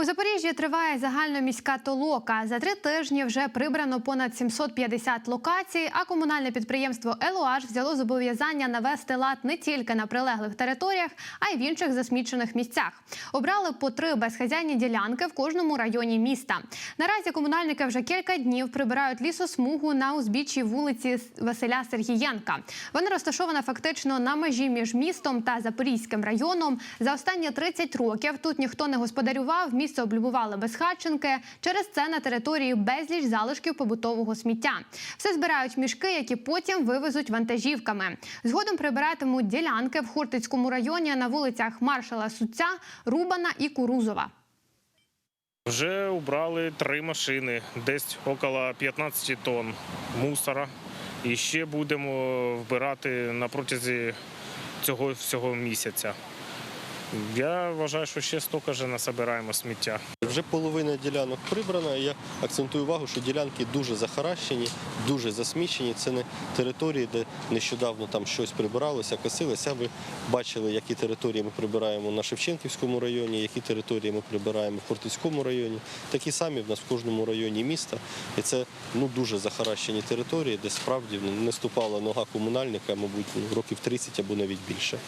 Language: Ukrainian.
У Запоріжжі триває загальноміська толока. За три тижні вже прибрано понад 750 локацій. А комунальне підприємство «Елуаш» взяло зобов'язання навести лад не тільки на прилеглих територіях, а й в інших засмічених місцях. Обрали по три безхазяйні ділянки в кожному районі міста. Наразі комунальники вже кілька днів прибирають лісосмугу на узбіччі вулиці Василя Сергієнка. Вона розташована фактично на межі між містом та Запорізьким районом. За останні 30 років тут ніхто не господарював. Місце облюбували безхатченки. Через це на території безліч залишків побутового сміття. Все збирають мішки, які потім вивезуть вантажівками. Згодом прибиратимуть ділянки в Хортицькому районі на вулицях Маршала Суця, Рубана і Курузова. Вже убрали три машини, десь около 15 тонн мусора. І ще будемо вбирати на протязі цього всього місяця. Я вважаю, що ще стільки ж насобираємо сміття. Вже половина ділянок прибрана. Я акцентую увагу, що ділянки дуже захаращені, дуже засмічені. Це не території, де нещодавно там щось прибиралося, косилося. Ви бачили, які території ми прибираємо на Шевченківському районі, які території ми прибираємо в Хортицькому районі. Такі самі в нас в кожному районі міста. І це ну дуже захаращені території, де справді не ступала нога комунальника, мабуть, ну, років 30 або навіть більше.